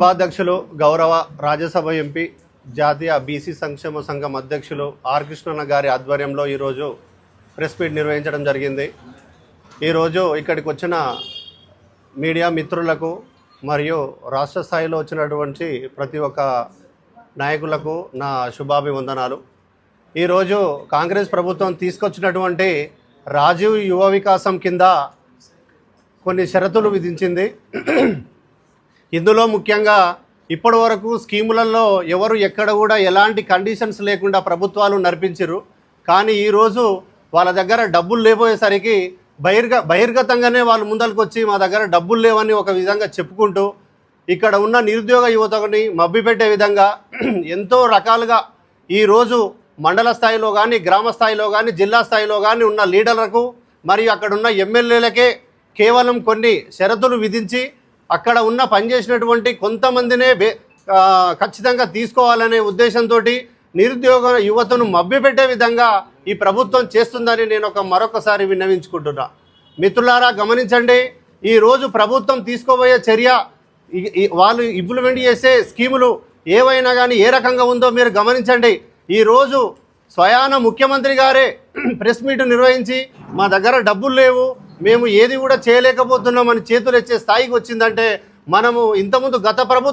సభాధ్యక్షులు గౌరవ రాజ్యసభ ఎంపీ జాతీయ బీసీ సంక్షేమ సంఘం అధ్యక్షులు ఆర్ కృష్ణన్న గారి ఆధ్వర్యంలో ఈరోజు ప్రెస్ మీట్ నిర్వహించడం జరిగింది. ఈరోజు ఇక్కడికి వచ్చిన మీడియా మిత్రులకు మరియు రాష్ట్ర స్థాయిలో వచ్చినటువంటి ప్రతి ఒక్క నాయకులకు నా శుభాభివందనాలు. ఈరోజు కాంగ్రెస్ ప్రభుత్వం తీసుకొచ్చినటువంటి రాజీవ్ యువ వికాసం కింద కొన్ని షరతులు విధించింది. ఇందులో ముఖ్యంగా ఇప్పటి వరకు స్కీములలో ఎవరు ఎక్కడ కూడా ఎలాంటి కండిషన్స్ లేకుండా ప్రభుత్వాలు నడిపించారు కానీ ఈరోజు వాళ్ళ దగ్గర డబ్బులు లేపోయేసరికి బహిర్గ బహిర్గతంగానే వాళ్ళు ముందరకు వచ్చి మా దగ్గర డబ్బులు లేవని ఒక విధంగా చెప్పుకుంటూ ఇక్కడ ఉన్న నిరుద్యోగ యువతని మబ్బిపెట్టే విధంగా ఎంతో రకాలుగా ఈరోజు మండల స్థాయిలో కానీ గ్రామ స్థాయిలో కానీ జిల్లా స్థాయిలో కానీ ఉన్న లీడర్లకు మరియు అక్కడ ఉన్న ఎమ్మెల్యేలకే కేవలం కొన్ని షరతులు విధించి అక్కడ ఉన్న పనిచేసినటువంటి కొంతమందినే ఖచ్చితంగా తీసుకోవాలనే ఉద్దేశంతో నిరుద్యోగ యువతను మభ్యపెట్టే విధంగా ఈ ప్రభుత్వం చేస్తుందని నేను ఒక మరొకసారి విన్నవించుకుంటున్నా. మిత్రులారా గమనించండి ఈరోజు ప్రభుత్వం తీసుకోబోయే చర్య వాళ్ళు ఇంప్లిమెంట్ చేసే స్కీములు ఏవైనా కానీ ఏ రకంగా ఉందో మీరు గమనించండి. ఈరోజు స్వయాన ముఖ్యమంత్రి గారే ప్రెస్ మీట్ నిర్వహించి మా దగ్గర డబ్బులు లేవు మేము ఏది కూడా చేయలేకపోతున్నామని చేతులు ఇచ్చే స్థాయికి వచ్చిందంటే మనము ఇంతకుముందు గత ప్రభుత్వం